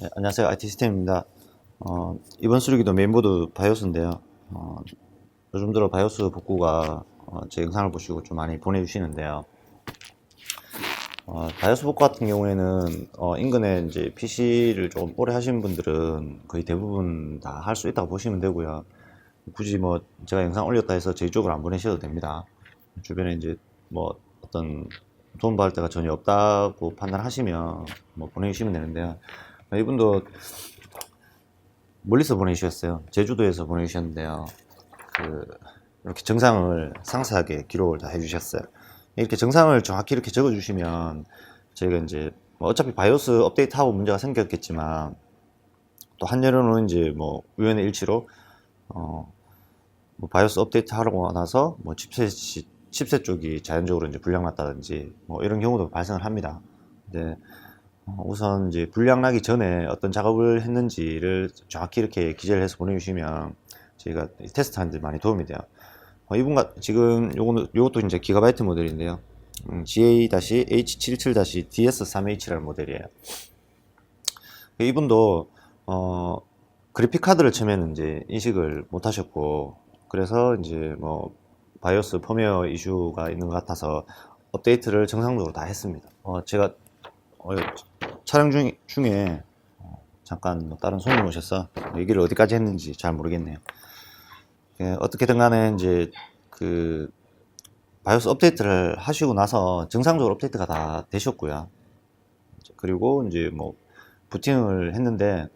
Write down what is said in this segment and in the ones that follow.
네, 안녕하세요. IT 시스템입니다. 어, 이번 수리기도 메인보드 바이오스인데요. 어, 요즘 들어 바이오스 복구가 어, 제 영상을 보시고 좀 많이 보내주시는데요. 어, 바이오스 복구 같은 경우에는 어, 인근에 이제 PC를 좀 오래 하신 분들은 거의 대부분 다 할 수 있다고 보시면 되고요. 굳이 뭐 제가 영상 올렸다 해서 저희 쪽으로 안 보내셔도 됩니다. 주변에 이제 뭐 어떤 도움 받을 데가 전혀 없다고 판단하시면 뭐 보내주시면 되는데요. 이분도 멀리서 보내주셨어요. 제주도에서 보내주셨는데요. 그 이렇게 정상을 상세하게 기록을 다 해주셨어요. 이렇게 정상을 정확히 이렇게 적어주시면 저희가 이제 뭐 어차피 바이오스 업데이트하고 문제가 생겼겠지만 또 한여름은 이제 뭐 우연의 일치로 어, 뭐 바이오스 업데이트 하고 나서 뭐 칩셋 칩셋 쪽이 자연적으로 이제 불량 났다든지 뭐 이런 경우도 발생을 합니다. 근데 어, 우선 이제 불량 나기 전에 어떤 작업을 했는지를 정확히 이렇게 기재를 해서 보내주시면 저희가 테스트하는데 많이 도움이 돼요. 어, 이분 가 지금 요거는 요것도 이제 기가바이트 모델인데요. 음, GA-H77-DS3H라는 모델이에요. 이분도 어, 그래픽 카드를 처음에는 이제 인식을 못 하셨고 그래서 이제 뭐 바이오스 펌웨어 이슈가 있는 것 같아서 업데이트를 정상적으로 다 했습니다. 어, 제가 어, 촬영 중, 중에 어, 잠깐 뭐 다른 손님 오셔서 얘기를 어디까지 했는지 잘 모르겠네요. 예, 어떻게든 간에 이제 그 바이오스 업데이트를 하시고 나서 정상적으로 업데이트가 다 되셨고요. 그리고 이제 뭐 부팅을 했는데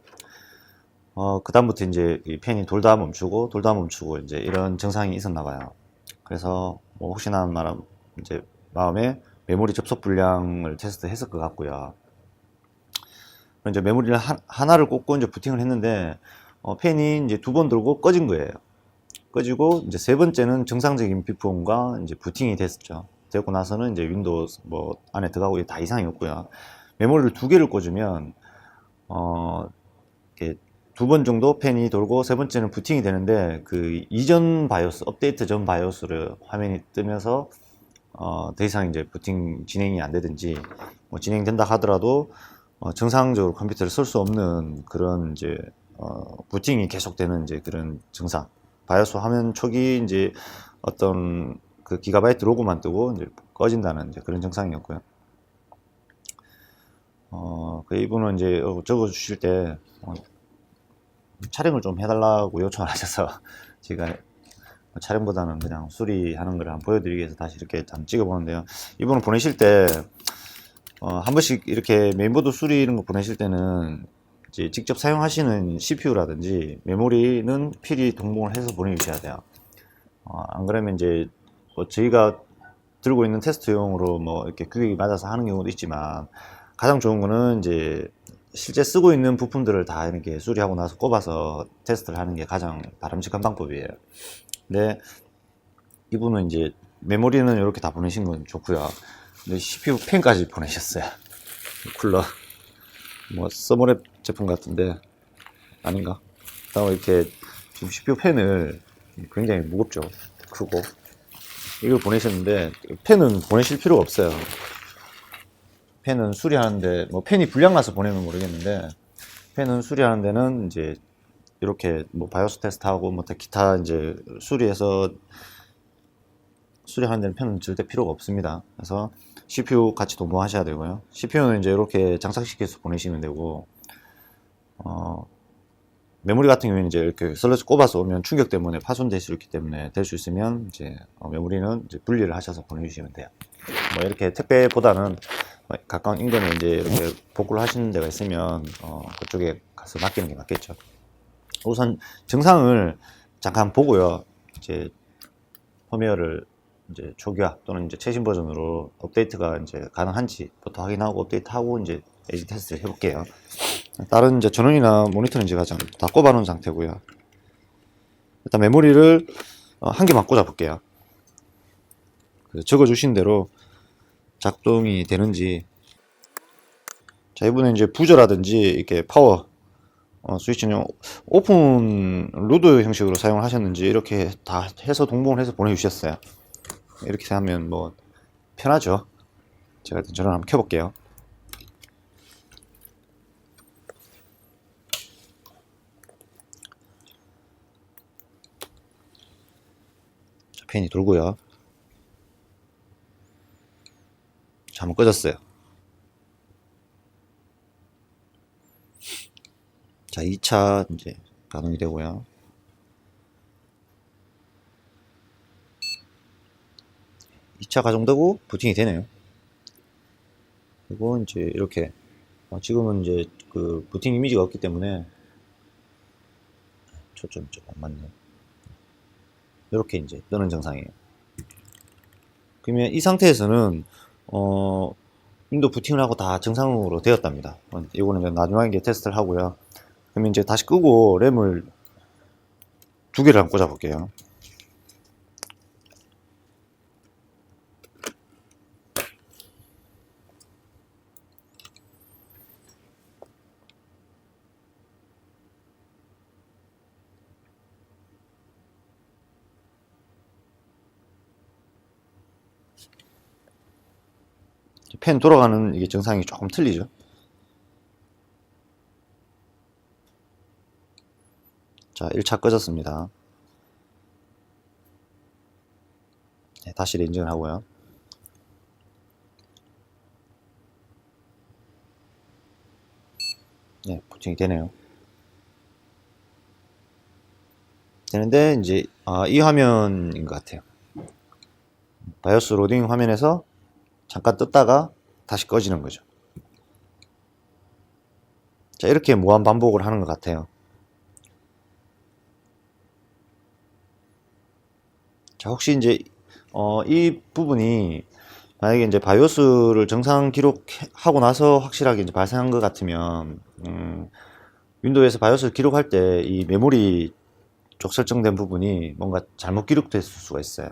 어, 그다음부터 이제 이 펜이 돌다 멈추고 돌다 멈추고 이제 이런 증상이 있었나 봐요. 그래서 뭐 혹시나 말하면 이제 마음에 메모리 접속 불량을 테스트했을 것 같고요. 이제 메모리를 하, 하나를 꽂고 이제 부팅을 했는데 어, 펜이 이제 두 번 돌고 꺼진 거예요. 꺼지고 이제 세 번째는 정상적인 비폼과 이제 부팅이 됐죠. 되고 나서는 이제 윈도우 뭐 안에 들어가고 다 이상이 없고요. 메모리를 두 개를 꽂으면 어 이렇게 두 번 정도 펜이 돌고 세 번째는 부팅이 되는데 그 이전 바이오스 업데이트 전 바이오스를 화면이 뜨면서 어, 더 이상 이제 부팅 진행이 안 되든지 뭐 진행된다 하더라도 어, 정상적으로 컴퓨터를 쓸 수 없는 그런 이제 어, 부팅이 계속되는 이제 그런 증상. 바이오스 화면 초기 이제 어떤 그 기가바이트 로고만 뜨고 이제 꺼진다는 이제 그런 증상이었고요. 어, 그 이분은 이제 적어 주실 때 어, 촬영을 좀 해달라고 요청을 하셔서 제가 촬영보다는 그냥 수리하는 걸 한번 보여드리기 위해서 다시 이렇게 한번 찍어보는데요. 이분은 보내실 때, 어, 한 번씩 이렇게 메인보드 수리 이런 거 보내실 때는 이제 직접 사용하시는 CPU라든지 메모리는 필히 동봉을 해서 보내주셔야 돼요. 어, 안 그러면 이제 뭐 저희가 들고 있는 테스트용으로 뭐 이렇게 규격이 맞아서 하는 경우도 있지만 가장 좋은 거는 이제 실제 쓰고 있는 부품들을 다 이렇게 수리하고 나서 꼽아서 테스트를 하는 게 가장 바람직한 방법이에요. 근데 이분은 이제 메모리는 이렇게 다 보내신 건 좋고요. 근데 CPU 펜까지 보내셨어요. 쿨러. 뭐 서머랩 제품 같은데 아닌가? 그다음에 이렇게 지금 CPU 펜을 굉장히 무겁죠. 크고 이걸 보내셨는데 펜은 보내실 필요가 없어요. 펜은 수리하는데 뭐 펜이 불량 나서 보내면 모르겠는데 펜은 수리하는 데는 이제 이렇게 뭐 바이오스 테스트하고 뭐 기타 이제 수리해서 수리하는 데는 펜은 절대 필요가 없습니다. 그래서 CPU 같이 동봉하셔야 되고요. CPU는 이제 이렇게 장착시켜서 보내시면 되고 어 메모리 같은 경우에는 이제 이렇게 슬러지 꼽아서 오면 충격 때문에 파손될 수 있기 때문에 될 수 있으면 이제 어 메모리는 이제 분리를 하셔서 보내주시면 돼요. 뭐 이렇게 택배보다는 가까운 인근에 이제 이렇게 복구를 하시는 데가 있으면 어 그쪽에 가서 맡기는 게 맞겠죠. 우선 증상을 잠깐 보고요. 이제 펌웨어를 이제 초기화 또는 이제 최신 버전으로 업데이트가 이제 가능한지부터 확인하고 업데이트하고 이제 에이지 테스트를 해볼게요. 다른 이제 전원이나 모니터는 제가 다 꼽아놓은 상태고요. 일단 메모리를 어, 한 개만 꽂아 볼게요. 적어주신 대로 작동이 되는지. 자, 이번에 이제 부저라든지 이렇게 파워 어, 스위치는 오픈 로드 형식으로 사용을 하셨는지 이렇게 다 해서 동봉을 해서 보내주셨어요. 이렇게 하면 뭐 편하죠. 제가 일단 전화를 한번 켜볼게요. 펜이 돌고요. 자, 한번 꺼졌어요. 자, 2차 이제 가동이 되고요. 이차 가동되고 부팅이 되네요. 그리고 이제 이렇게 어, 지금은 이제 그 부팅 이미지가 없기 때문에 좀안 맞네. 이렇게 이제 뜨는 정상이에요. 그러면 이 상태에서는 어 윈도우 부팅을 하고 다 정상으로 되었답니다. 어, 이거는 이제 나중에 테스트를 하고요. 그러면 이제 다시 끄고 램을 두 개를 한번 꽂아 볼게요. 펜 돌아가는 이게 정상이 조금 틀리죠. 자, 1차 꺼졌습니다. 네, 다시 인증을 하고요. 네, 부팅이 되네요. 되는데, 이제, 아, 이 화면인 것 같아요. 바이오스 로딩 화면에서 잠깐 떴다가 다시 꺼지는 거죠. 자, 이렇게 무한 반복을 하는 것 같아요. 자, 혹시 이제, 어, 이 부분이 만약에 이제 바이오스를 정상 기록하고 나서 확실하게 이제 발생한 것 같으면, 음, 윈도우에서 바이오스를 기록할 때 이 메모리 쪽 설정된 부분이 뭔가 잘못 기록됐을 수가 있어요.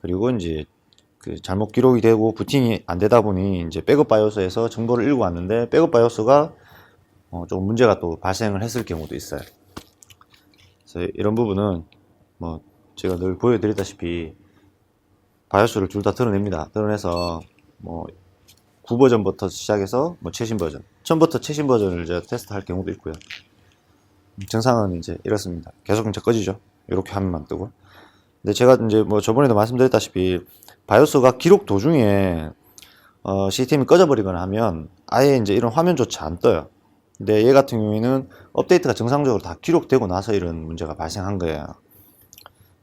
그리고 이제 그 잘못 기록이 되고 부팅이 안 되다 보니 이제 백업 바이오스에서 정보를 읽고 왔는데 백업 바이오스가 어, 조금 문제가 또 발생을 했을 경우도 있어요. 그래서 이런 부분은 뭐 제가 늘 보여드리다시피 바이오스를 둘 다 드러냅니다. 드러내서 뭐 9버전부터 시작해서 뭐 최신 버전, 처음부터 최신 버전을 이제 테스트할 경우도 있고요. 정상은 이제 이렇습니다. 계속 이제 꺼지죠. 이렇게 화면만 뜨고. 근데 제가 이제 뭐 저번에도 말씀드렸다시피 바이오스가 기록 도중에 어, 시스템이 꺼져버리거나 하면 아예 이제 이런 화면조차 안 떠요. 근데 얘 같은 경우에는 업데이트가 정상적으로 다 기록되고 나서 이런 문제가 발생한 거예요.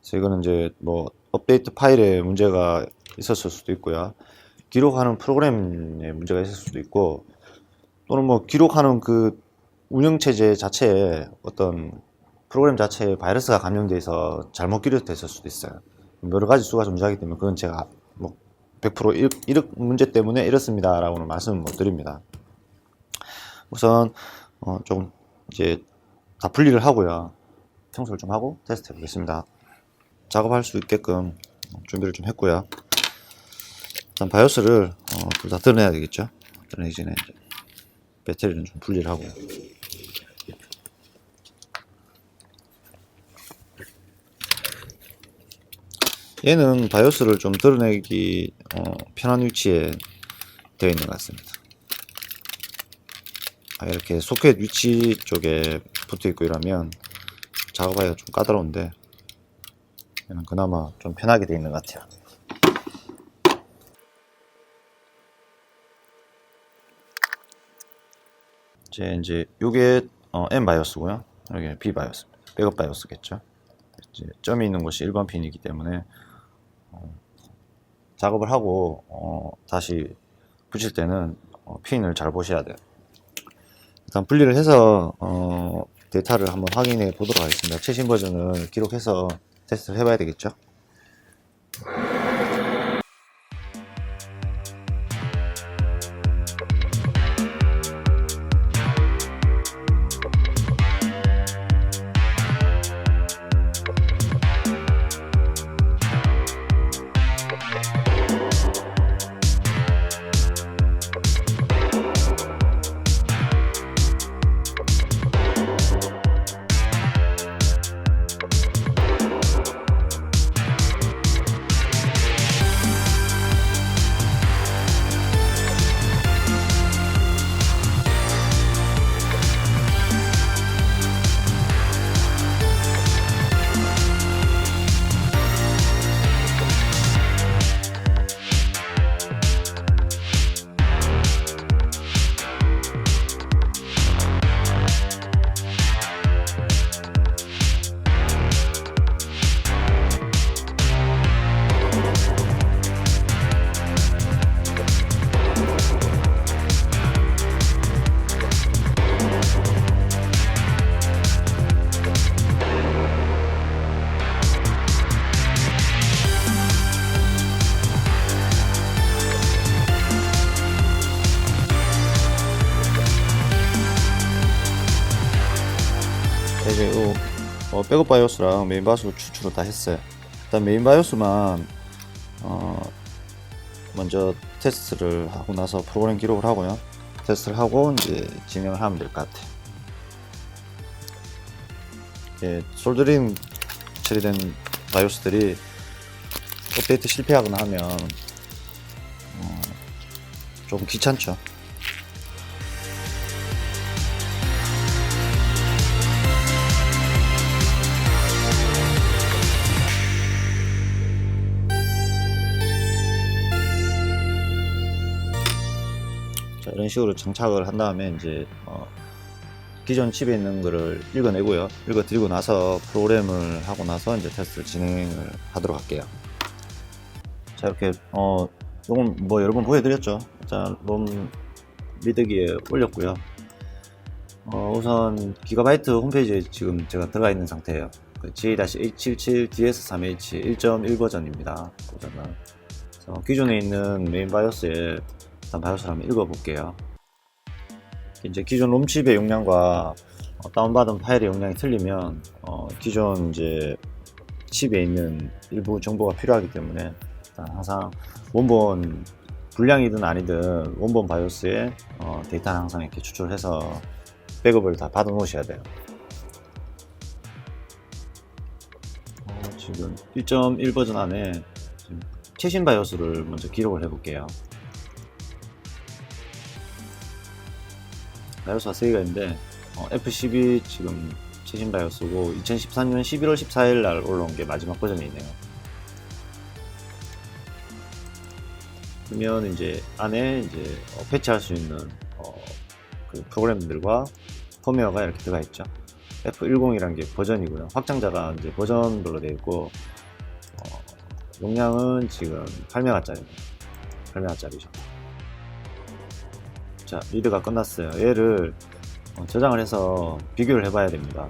이거는 이제 뭐 업데이트 파일에 문제가 있었을 수도 있고요. 기록하는 프로그램에 문제가 있을 수도 있고 또는 뭐 기록하는 그 운영체제 자체에 어떤 프로그램 자체에 바이러스가 감염돼서 잘못 기록됐을 수도 있어요. 여러 가지 수가 존재하기 때문에 그건 제가 뭐 100% 이, 이런 문제 때문에 이렇습니다라고는 말씀을 못 드립니다. 우선 어, 좀 이제 다 분리를 하고요. 청소를 좀 하고 테스트 해보겠습니다. 작업할 수 있게끔 준비를 좀 했고요. 일단 바이오스를 어, 둘다 드러내야 되겠죠. 드러내기 전에 배터리는 좀 분리를 하고 얘는 바이오스를 좀 드러내기 어, 편한 위치에 되어 있는 것 같습니다. 아, 이렇게 소켓 위치 쪽에 붙어 있고 이러면 작업하기가 좀 까다로운데 얘는 그나마 좀 편하게 되어 있는 것 같아요. 이제 이제 요게 어, M 바이오스고요. 여기 B 바이오스, 백업 바이오스겠죠. 이제 점이 있는 곳이 1번 핀이기 때문에 어, 작업을 하고 어, 다시 붙일 때는 어, 핀을 잘 보셔야 돼요. 일단 분리를 해서 어, 데이터를 한번 확인해 보도록 하겠습니다. 최신 버전을 기록해서 테스트를 해봐야 되겠죠. 백업 바이오스랑 메인 바이오스 추출을 다 했어요. 일단 메인 바이오스만 어, 먼저 테스트를 하고 나서 프로그램 기록을 하고요. 테스트를 하고 이제 진행을 하면 될 것 같아요. 예, 솔드링 처리된 바이오스들이 업데이트 실패하거나 하면 어, 좀 귀찮죠. 식으로 장착을 한 다음에 이제 어, 기존 칩에 있는 거를 읽어내고요. 읽어드리고 나서 프로그램을 하고 나서 이제 테스트를 진행을 하도록 할게요. 자 이렇게 어 요건 뭐 여러 번 보여드렸죠. 자롬 미드기에 올렸고요. 어, 우선 기가바이트 홈페이지에 지금 제가 들어가 있는 상태예요. 그 G-H77DS3H 1.1 버전입니다. 버전은 기존에 있는 메인 바이오스에 일단 바이오스를 한번 읽어볼게요. 이제 기존 롬칩의 용량과 어, 다운받은 파일의 용량이 틀리면 어, 기존 이제 칩에 있는 일부 정보가 필요하기 때문에 항상 원본 불량이든 아니든 원본 바이오스에 어, 데이터를 항상 이렇게 추출해서 백업을 다 받아 놓으셔야 돼요. 어, 지금 1.1 버전 안에 최신 바이오스를 먼저 기록을 해볼게요. 바이오스가 3개가 있는데 어, F12 지금 최신 바이오스고 2013년 11월 14일 날 올라온 게 마지막 버전이 있네요. 그러면 이제 안에 이제 어, 패치할 수 있는 어, 그 프로그램들과 펌웨어가 이렇게 들어가 있죠. F10이라는 게 버전이고요. 확장자가 이제 버전별로 되어 있고 어, 용량은 지금 8메가짜리입니다. 8메가짜리죠. 자, 리드가 끝났어요. 얘를 어, 저장을 해서 비교를 해봐야 됩니다.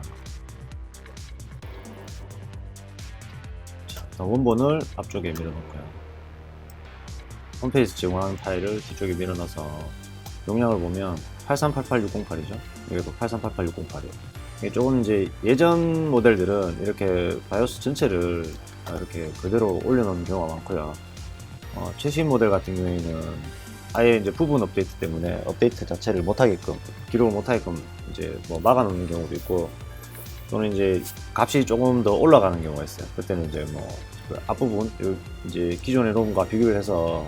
자, 원본을 앞쪽에 밀어놓고요. 홈페이지 제공하는 파일을 뒤쪽에 밀어넣어서 용량을 보면 8388608이죠. 여기도 8388608이에요. 이게 조금 이제 예전 모델들은 이렇게 바이오스 전체를 이렇게 그대로 올려놓는 경우가 많고요. 어, 최신 모델 같은 경우에는 아예 이제 부분 업데이트 때문에 업데이트 자체를 못하게끔 기록을 못하게끔 이제 뭐 막아놓는 경우도 있고 또는 이제 값이 조금 더 올라가는 경우가 있어요. 그때는 이제 뭐그 앞부분 요 이제 기존의 롬과 비교를 해서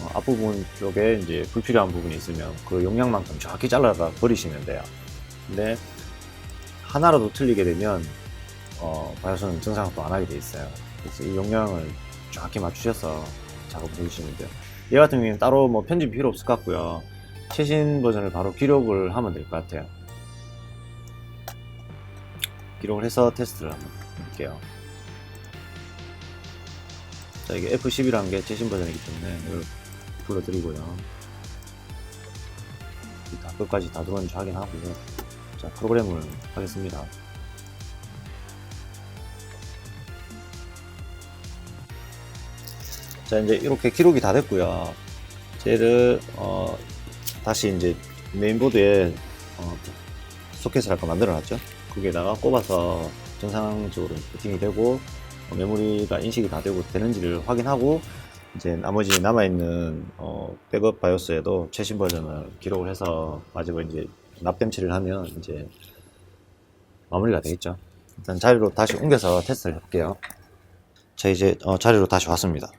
어, 앞부분 쪽에 이제 불필요한 부분이 있으면 그 용량만큼 정확히 잘라다 버리시면 돼요. 근데 하나라도 틀리게 되면 어, 바이오스는 확보 안 하게 돼 있어요. 그래서 이 용량을 정확히 맞추셔서 작업을 해주시면 돼요. 얘 같은 경우에는 따로 뭐 편집 필요 없을 것 같고요. 최신 버전을 바로 기록을 하면 될 것 같아요. 기록을 해서 테스트를 한번 해볼게요. 자, 이게 F10이라는 게 최신 버전이기 때문에 이걸 불러드리고요. 다 끝까지 다 들어오는지 확인하고요. 자, 프로그램을 하겠습니다. 자, 이제 이렇게 기록이 다 됐고요. 쟤를, 어, 다시 이제 메인보드에, 어, 소켓을 아까 만들어 놨죠. 거기에다가 꼽아서 정상적으로 부팅이 되고, 어, 메모리가 인식이 다 되고 되는지를 확인하고, 이제 나머지 남아있는, 어, 백업 바이오스에도 최신 버전을 기록을 해서 마지막에 이제 납땜 처리를 하면 이제 마무리가 되겠죠. 일단 자리로 다시 옮겨서 테스트를 해볼게요. 자, 이제, 어, 자리로 다시 왔습니다.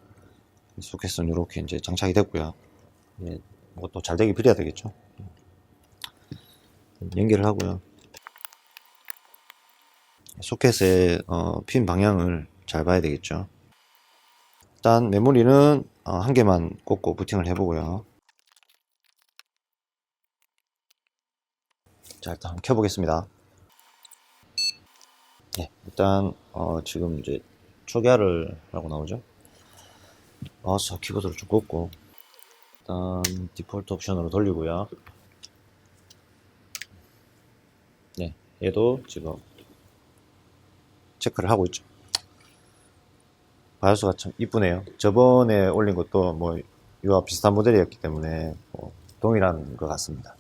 소켓은 이렇게 이제 장착이 됐고요. 예, 뭐또 잘 되게 빌어야 되겠죠. 연결을 하고요. 소켓의 어, 핀 방향을 잘 봐야 되겠죠. 일단 메모리는 어, 한 개만 꽂고 부팅을 해보고요. 자 일단 켜보겠습니다. 네, 일단 어, 지금 이제 초기화를 하고 나오죠. 마우스 키보드를 좀 꽂고 일단 디폴트 옵션으로 돌리고요. 네 얘도 지금 체크를 하고 있죠. 바이오스가 참 이쁘네요. 저번에 올린 것도 뭐 이와 비슷한 모델이었기 때문에 뭐 동일한 것 같습니다.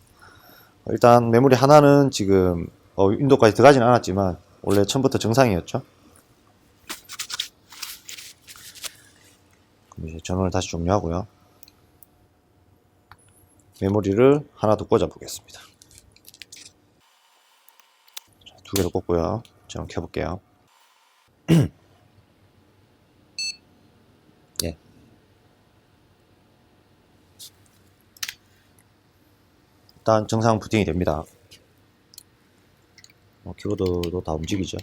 일단 메모리 하나는 지금 어, 윈도우까지 들어가진 않았지만 원래 처음부터 정상이었죠. 그럼 이제 전원을 다시 종료하고요. 메모리를 하나 더 꽂아 보겠습니다. 자, 두 개를 꽂고요. 전원 켜볼게요. 예. 일단 정상 부팅이 됩니다. 어, 키보드도 다 움직이죠.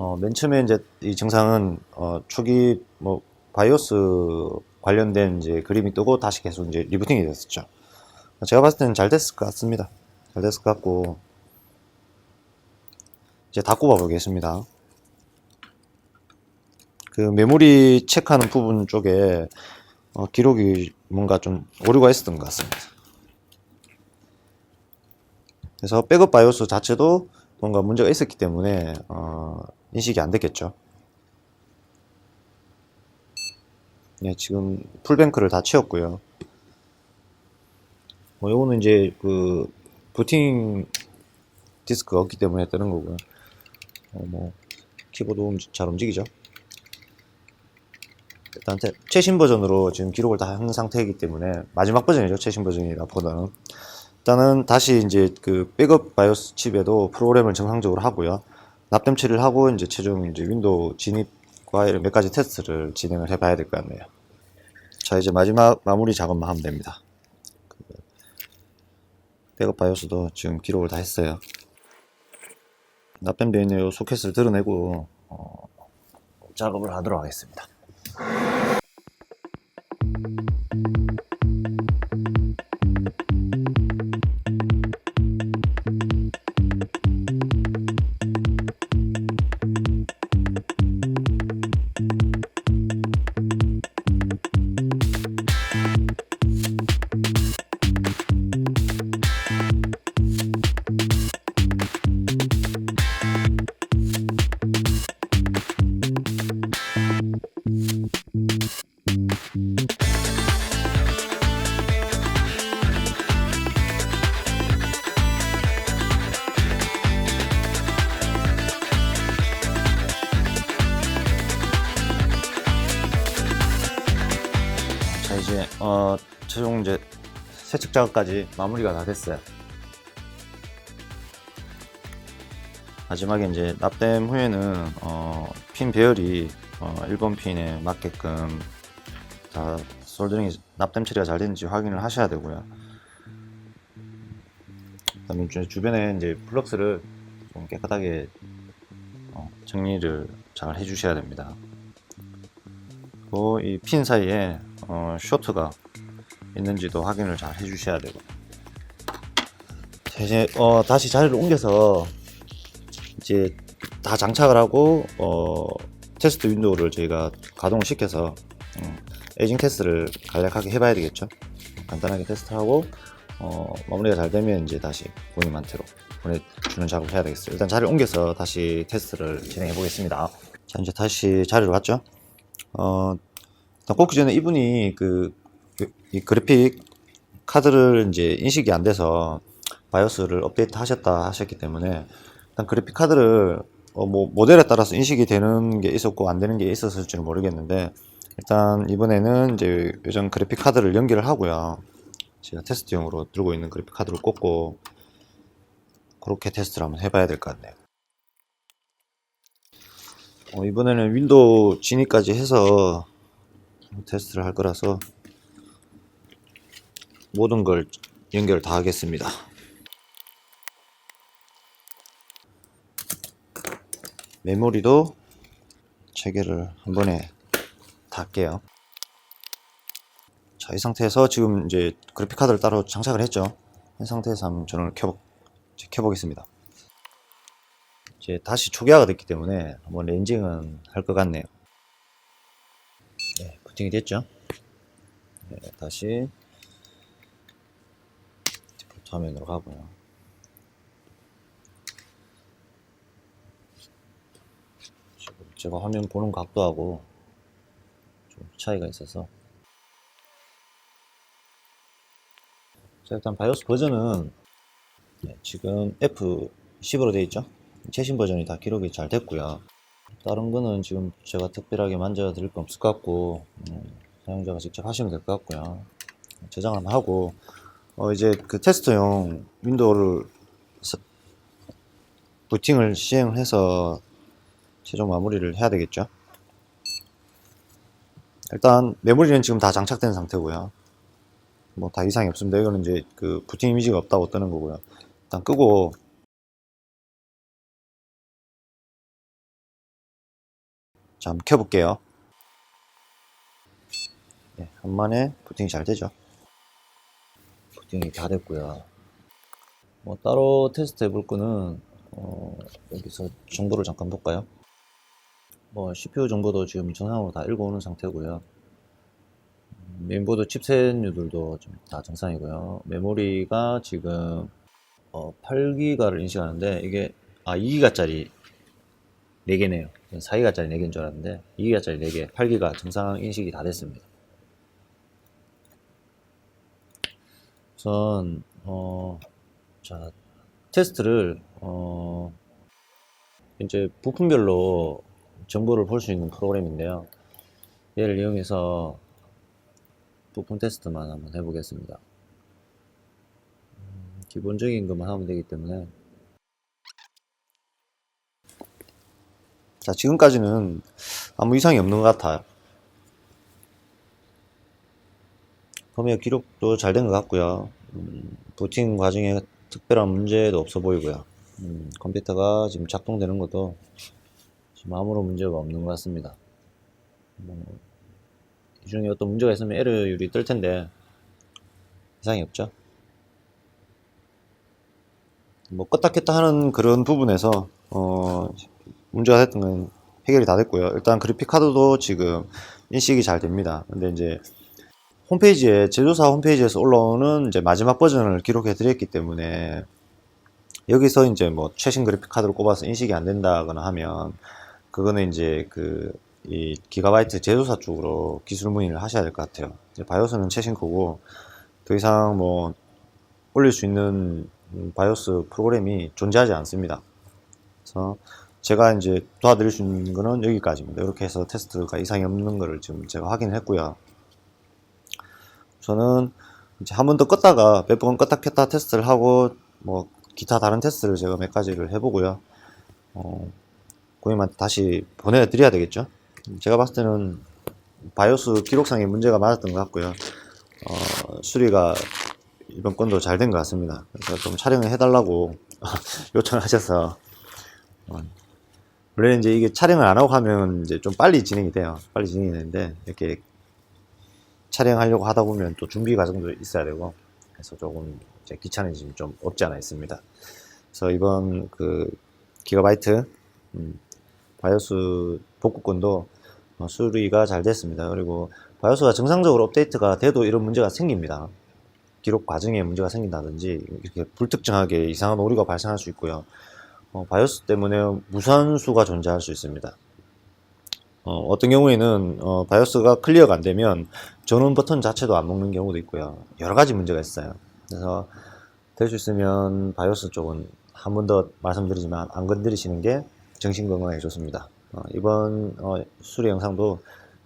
어, 맨 처음에 이제 이 증상은 어, 초기 뭐 바이오스 관련된 이제 그림이 뜨고 다시 계속 이제 리부팅이 됐었죠. 제가 봤을 때는 잘 됐을 것 같습니다. 잘 됐을 것 같고 이제 다 꼽아 보겠습니다. 그 메모리 체크하는 부분 쪽에 어, 기록이 뭔가 좀 오류가 있었던 것 같습니다. 그래서 백업 바이오스 자체도 뭔가 문제가 있었기 때문에 어, 인식이 안 됐겠죠. 네, 지금 풀뱅크를 다 채웠고요. 뭐 요거는 이제 그 부팅 디스크가 없기 때문에 뜨는 거고요. 어, 뭐 키보드 움- 잘 움직이죠. 일단 태- 최신 버전으로 지금 기록을 다 한 상태이기 때문에 마지막 버전이죠. 최신 버전이라 보다는 일단은 다시 이제 그 백업 바이오스 칩에도 프로그램을 정상적으로 하고요. 납땜 처리를 하고 이제 최종 이제 윈도우 진입과 이런 몇 가지 테스트를 진행을 해봐야 될 것 같네요. 자 이제 마지막 마무리 작업만 하면 됩니다. 그 백업 바이오스도 지금 기록을 다 했어요. 납땜되어 있는 이 소켓을 드러내고 어, 작업을 하도록 하겠습니다. 작업까지 마무리가 다 됐어요. 마지막에 이제 납땜 후에는 어, 핀 배열이 어, 1번 핀에 맞게끔 다 솔더링이 납땜 처리가 잘 되는지 확인을 하셔야 되고요. 그다음에 주변에 이제 플럭스를 좀 깨끗하게 어, 정리를 잘 해주셔야 됩니다. 그리고 이핀 사이에 어, 쇼트가 있는지도 확인을 잘 해주셔야 되고. 자, 이제 어, 다시 자리를 옮겨서 이제 다 장착을 하고 어, 테스트 윈도우를 저희가 가동을 시켜서 음, 에이징 테스트를 간략하게 해봐야 되겠죠? 간단하게 테스트하고 어, 마무리가 잘 되면 이제 다시 고객님한테로 보내주는 작업을 해야 되겠어요. 일단 자리를 옮겨서 다시 테스트를 진행해 보겠습니다. 자 이제 다시 자리로 왔죠? 어, 일단 꽂기 전에 이분이 그, 그- 이 그래픽 카드를 이제 인식이 안 돼서 바이오스를 업데이트 하셨다 하셨기 때문에 일단 그래픽 카드를 어, 뭐 모델에 따라서 인식이 되는 게 있었고 안 되는 게 있었을지는 모르겠는데 일단 이번에는 이제 요즘 그래픽 카드를 연결을 하고요. 제가 테스트용으로 들고 있는 그래픽 카드를 꽂고 그렇게 테스트를 한번 해봐야 될 것 같네요. 어, 이번에는 윈도우 진입까지 해서 테스트를 할 거라서 모든 걸 연결 다 하겠습니다. 메모리도 체계를 한 번에 다 할게요. 자, 이 상태에서 지금 이제 그래픽 카드를 따로 장착을 했죠. 이 상태에서 한번 전원을 켜보, 켜보겠습니다. 이제 다시 초기화가 됐기 때문에 한번 렌징은 할 것 같네요. 네, 부팅이 됐죠. 네, 다시 화면으로 가고요. 지금 제가 화면 보는 각도하고 좀 차이가 있어서 자, 일단 바이오스 버전은 네, 지금 F10으로 되어 있죠? 최신 버전이 다 기록이 잘 됐고요. 다른 거는 지금 제가 특별하게 만져드릴 건 없을 것 같고 음, 사용자가 직접 하시면 될 것 같고요. 저장을 한번 하고 어, 이제 그 테스트용 윈도우를 서- 부팅을 시행해서 최종 마무리를 해야 되겠죠. 일단 메모리는 지금 다 장착된 상태고요. 뭐 다 이상이 없습니다. 이거는 이제 그 부팅 이미지가 없다고 뜨는 거고요. 일단 끄고 자, 한번 켜볼게요. 네, 한만에 부팅이 잘 되죠. 부팅이 다 됐고요. 뭐 따로 테스트 해볼 거는 어, 여기서 정보를 잠깐 볼까요? 뭐 CPU 정보도 지금 정상으로 다 읽어오는 상태고요. 음, 메인보드 칩셋류들도 좀 다 정상이고요. 메모리가 지금 어, 8기가를 인식하는데 이게 아 2기가짜리 4개네요. 4기가짜리 4개인 줄 알았는데 2기가짜리 4개, 8기가 정상 인식이 다 됐습니다. 우선 어, 자 테스트를 어, 이제 부품별로 정보를 볼 수 있는 프로그램인데요. 얘를 이용해서 부품 테스트만 한번 해보겠습니다. 음, 기본적인 것만 하면 되기 때문에 자 지금까지는 아무 이상이 없는 것 같아요. 펌웨어 기록도 잘 된 것 같고요. 음, 부팅 과정에 특별한 문제도 없어 보이고요. 음, 컴퓨터가 지금 작동되는 것도 지금 아무런 문제가 없는 것 같습니다. 뭐, 이 중에 어떤 문제가 있으면 에러율이 뜰 텐데 이상이 없죠. 뭐 껐다 켰다 하는 그런 부분에서 어, 문제가 됐던 건 해결이 다 됐고요. 일단 그래픽 카드도 지금 인식이 잘 됩니다. 근데 이제 홈페이지에 제조사 홈페이지에서 올라오는 이제 마지막 버전을 기록해 드렸기 때문에 여기서 이제 뭐 최신 그래픽 카드를 꼽아서 인식이 안 된다거나 하면 그거는 이제 그 이 기가바이트 제조사 쪽으로 기술 문의를 하셔야 될 것 같아요. 바이오스는 최신 거고 더 이상 뭐 올릴 수 있는 음, 바이오스 프로그램이 존재하지 않습니다. 그래서 제가 이제 도와드릴 수 있는 거는 여기까지입니다. 이렇게 해서 테스트가 이상이 없는 거를 지금 제가 확인을 했고요. 저는 이제 한 번 더 껐다가 몇 번 껐다 켰다 테스트를 하고 뭐 기타 다른 테스트를 제가 몇 가지를 해보고요. 어, 고객님한테 다시 보내드려야 되겠죠. 제가 봤을 때는 바이오스 기록상에 문제가 맞았던 것 같고요. 어, 수리가 이번 건도 잘 된 것 같습니다. 그래서 좀 촬영을 해달라고 요청을 하셔서 어, 원래는 이제 이게 촬영을 안 하고 하면 이제 좀 빨리 진행이 돼요. 빨리 진행이 되는데 이렇게 촬영하려고 하다 보면 또 준비 과정도 있어야 되고 그래서 조금 이제 귀찮아짐이 좀 없지 않아 있습니다. 그래서 이번 그 기가바이트 음, 바이오스 복구건도 어, 수리가 잘 됐습니다. 그리고 바이오스가 정상적으로 업데이트가 돼도 이런 문제가 생깁니다. 기록 과정에 문제가 생긴다든지 이렇게 불특정하게 이상한 오류가 발생할 수 있고요. 어, 바이오스 때문에 무선수가 존재할 수 있습니다. 어, 떤 경우에는 어, 바이오스가 클리어가 안 되면 전원 버튼 자체도 안 먹는 경우도 있고요. 여러 가지 문제가 있어요. 그래서 될 수 있으면 바이오스 쪽은 한 번 더 말씀드리지만 안 건드리시는 게 정신 건강에 좋습니다. 어, 이번 어, 수리 영상도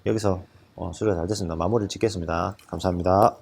여기서 어, 수리가 잘 됐습니다. 마무리를 짓겠습니다. 감사합니다.